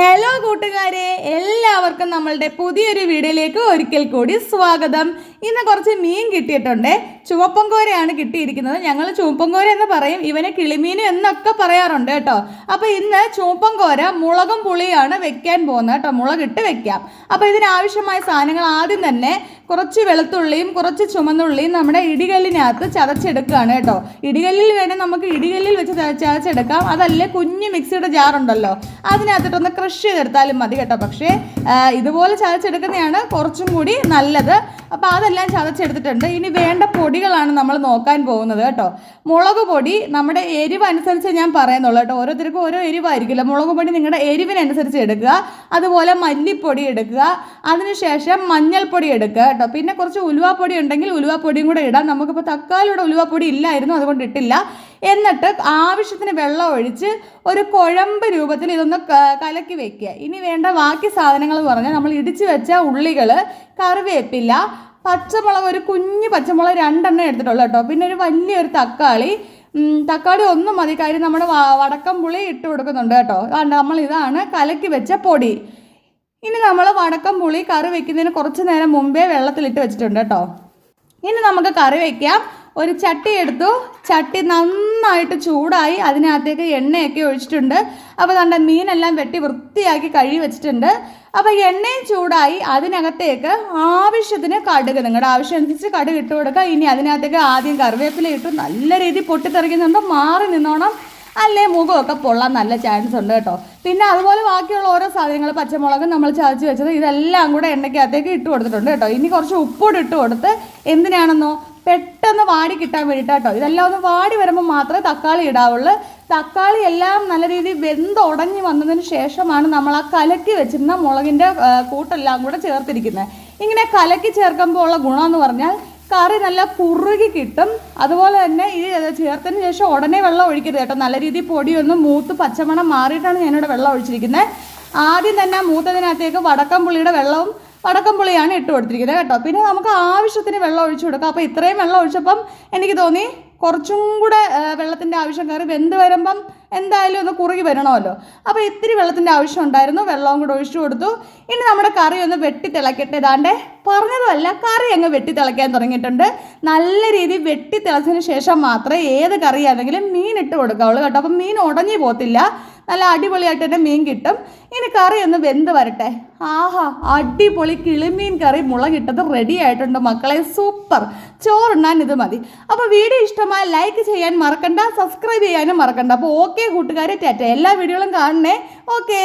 Hello കൂട്ടുകാരെ. എല്ലാവർക്കും നമ്മളുടെ പുതിയൊരു വീഡിയോയിലേക്ക് ഒരിക്കൽ കൂടി സ്വാഗതം. ഇന്ന് കുറച്ച് മീൻ കിട്ടിയിട്ടുണ്ട്. ചുവപ്പൻകോരയാണ് കിട്ടിയിരിക്കുന്നത്. ഞങ്ങൾ ചുവപ്പൻകോര എന്ന് പറയും ഇവനെ കിളിമീൻ എന്നൊക്കെ പറയാറുണ്ട് കേട്ടോ. അപ്പോൾ ഇന്ന് ചുവപ്പൻകോര മുളകും പുളിയാണ് വെക്കാൻ പോകുന്നത് കേട്ടോ. മുളകിട്ട് വെക്കാം. അപ്പോൾ ഇതിനാവശ്യമായ സാധനങ്ങൾ ആദ്യം തന്നെ കുറച്ച് വെളുത്തുള്ളിയും കുറച്ച് ചുമന്നുള്ളിയും നമ്മുടെ ഇടികല്ലിനകത്ത് ചതച്ചെടുക്കുകയാണ് കേട്ടോ. ഇടികല്ലിൽ വേണേൽ നമുക്ക് ഇടികല്ലിൽ വെച്ച് ചതച്ചെടുക്കാം. അതല്ലേ കുഞ്ഞ് മിക്സിയുടെ ജാറുണ്ടല്ലോ. അതിനകത്തിട്ടൊന്ന് ക്രഷ് ചെയ്തെടുത്താലും മതി കേട്ടോ. പക്ഷേ ഇതുപോലെ ചതച്ചെടുക്കുന്നതാണ് കുറച്ചും കൂടി നല്ലത്. അപ്പോൾ അതെല്ലാം ചതച്ചെടുത്തിട്ടുണ്ട്. ഇനി വേണ്ട പൊടികളാണ് നമ്മൾ നോക്കാൻ പോകുന്നത് കേട്ടോ. മുളക് പൊടി നമ്മുടെ എരിവ് അനുസരിച്ച് ഞാൻ പറയുന്നുള്ളൂ കേട്ടോ. ഓരോരുത്തർക്കും ഓരോ എരിവായിരിക്കില്ല മുളക് പൊടി നിങ്ങളുടെ എരിവിനനുസരിച്ച് എടുക്കുക. അതുപോലെ മല്ലിപ്പൊടി എടുക്കുക. അതിനുശേഷം മഞ്ഞൾപ്പൊടി എടുക്കുക കേട്ടോ. പിന്നെ കുറച്ച് ഉലുവാപ്പൊടി ഉണ്ടെങ്കിൽ ഉലുവാപ്പൊടിയും കൂടെ ഇടാം. നമുക്കിപ്പോൾ തക്കാളിയുടെ ഉലുവാപ്പൊടി ഇല്ലായിരുന്നു അതുകൊണ്ട് ഇട്ടില്ല. എന്നിട്ട് ആവശ്യത്തിന് വെള്ളം ഒഴിച്ച് ഒരു കുഴമ്പ് രൂപത്തിൽ ഇതൊന്ന് കലക്കി വെക്കുക. ഇനി വേണ്ട ബാക്കി സാധനങ്ങൾ പറഞ്ഞാൽ നമ്മൾ ഇടിച്ചു വെച്ച ഉള്ളികൾ കറിവേപ്പില്ല പച്ചമുളക് ഒരു കുഞ്ഞു പച്ചമുളക് രണ്ടെണ്ണം എടുത്തിട്ടുള്ളൂ കേട്ടോ. പിന്നെ ഒരു വലിയൊരു തക്കാളി. തക്കാളി ഒന്നും മതി. കാര്യം നമ്മുടെ വടക്കം പുളി ഇട്ട് കൊടുക്കുന്നുണ്ട് കേട്ടോ. നമ്മൾ ഇതാണ് കലക്കി വെച്ച പൊടി. ഇനി നമ്മൾ വടക്കം പുളി കറി വെക്കുന്നതിന് കുറച്ച് നേരം മുമ്പേ വെള്ളത്തിലിട്ട് വെച്ചിട്ടുണ്ട് കേട്ടോ. ഇനി നമുക്ക് കറി വയ്ക്കാം ഒരു ചട്ടി എടുത്തു. ചട്ടി നന്നായിട്ട് ചൂടായി. അതിനകത്തേക്ക് എണ്ണയൊക്കെ ഒഴിച്ചിട്ടുണ്ട്. അപ്പോൾ നമ്മുടെ മീനെല്ലാം വെട്ടി വൃത്തിയാക്കി കഴുകി വെച്ചിട്ടുണ്ട്. അപ്പോൾ എണ്ണയും ചൂടായി. അതിനകത്തേക്ക് ആവശ്യത്തിന് കടുക്. നിങ്ങളുടെ ആവശ്യം അനുസരിച്ച് കടുക് ഇട്ട് കൊടുക്കുക ഇനി അതിനകത്തേക്ക് ആദ്യം കറിവേപ്പില ഇട്ടു. നല്ല രീതിയിൽ പൊട്ടിത്തെറിക്കുന്നുണ്ട്. മാറി നിന്നോണം. അല്ലേ മുഖമൊക്കെ പൊള്ളാൻ നല്ല ചാൻസ് ഉണ്ട് കേട്ടോ. പിന്നെ അതുപോലെ ബാക്കിയുള്ള ഓരോ സാധനങ്ങൾ പച്ചമുളക് നമ്മൾ ചതച്ച് വെച്ചത് ഇതെല്ലാം കൂടെ എണ്ണയ്ക്കകത്തേക്ക് ഇട്ട് കൊടുത്തിട്ടുണ്ട് കേട്ടോ. ഇനി കുറച്ച് ഉപ്പോട് ഇട്ട് കൊടുത്ത് എന്തിനാണെന്നോ പെട്ടെന്ന് വാടി കിട്ടാൻ വേണ്ടിയിട്ടാട്ടോ. ഇതെല്ലാം ഒന്ന് വാടി വരുമ്പോൾ മാത്രമേ തക്കാളി ഇടാവുള്ളൂ. തക്കാളി എല്ലാം നല്ല രീതിയിൽ വെന്ത് ഉടഞ്ഞ് വന്നതിന് ശേഷമാണ് നമ്മൾ ആ കലക്കി വെച്ചിരുന്ന മുളകിന്റെ കൂട്ടെല്ലാം കൂടെ ചേർത്തിരിക്കുന്നത്. ഇങ്ങനെ കലക്കി ചേർക്കുമ്പോൾ ഉള്ള ഗുണമെന്ന് പറഞ്ഞാൽ കറി നല്ല കുറുകി കിട്ടും. അതുപോലെ തന്നെ ഈ ചേർത്തതിന് ശേഷം ഉടനെ വെള്ളം ഒഴിക്കരുത് കേട്ടോ. നല്ല രീതിയിൽ പൊടിയൊന്ന് മൂത്ത് പച്ചമണം മാറിയിട്ടാണ് ഞാനിവിടെ വെള്ളം ഒഴിച്ചിരിക്കുന്നത്. ആദ്യം തന്നെ മൂത്തതിനകത്തേക്ക് വടക്കം പുള്ളിയുടെ വെള്ളവും വടക്കം പുളിയാണ് ഇട്ട് കൊടുത്തിരിക്കുന്നത് കേട്ടോ. പിന്നെ നമുക്ക് ആവശ്യത്തിന് വെള്ളം ഒഴിച്ചു കൊടുക്കാം. അപ്പോൾ ഇത്രയും വെള്ളം ഒഴിച്ചപ്പം എനിക്ക് തോന്നി കുറച്ചും കൂടെ വെള്ളത്തിന്റെ ആവശ്യം കയറി വെന്ത് വരുമ്പം എന്തായാലും ഒന്ന് കുറുകി വരണമല്ലോ. അപ്പോൾ ഇത്തിരി വെള്ളത്തിന്റെ ആവശ്യം ഉണ്ടായിരുന്നു. വെള്ളവും കൂടെ ഒഴിച്ചു കൊടുത്തു. ഇനി നമ്മുടെ കറി ഒന്ന് വെട്ടി തിളക്കട്ടെ. ഇതാണ്ടേ പറഞ്ഞതുമല്ല കറി അങ്ങ് വെട്ടി തിളയ്ക്കാൻ തുടങ്ങിയിട്ടുണ്ട്. നല്ല രീതിയിൽ വെട്ടി തിളച്ചതിന് ശേഷം മാത്രമേ ഏത് കറിയാണെങ്കിലും മീൻ ഇട്ട് കൊടുക്കാവുള്ളൂ കേട്ടോ. അപ്പം മീൻ ഉടഞ്ഞു പോകത്തില്ല. നല്ല അടിപൊളിയായിട്ട് തന്നെ മീൻ കിട്ടും. ഇനി കറി ഒന്ന് വെന്ത് വരട്ടെ. ആഹാ അടിപൊളി കിളിമീൻ കറി മുളകിട്ടത് റെഡി ആയിട്ടുണ്ട് മക്കളെ. സൂപ്പർ. ചോറുണ്ണാൻ ഇത് മതി. അപ്പോൾ വീഡിയോ ഇഷ്ടമായ ലൈക്ക് ചെയ്യാൻ മറക്കണ്ട സബ്സ്ക്രൈബ് ചെയ്യാനും മറക്കണ്ട. അപ്പോൾ ഓക്കെ കൂട്ടുകാരെ ടാറ്റ. എല്ലാ വീഡിയോകളും കാണണേ. ഓക്കേ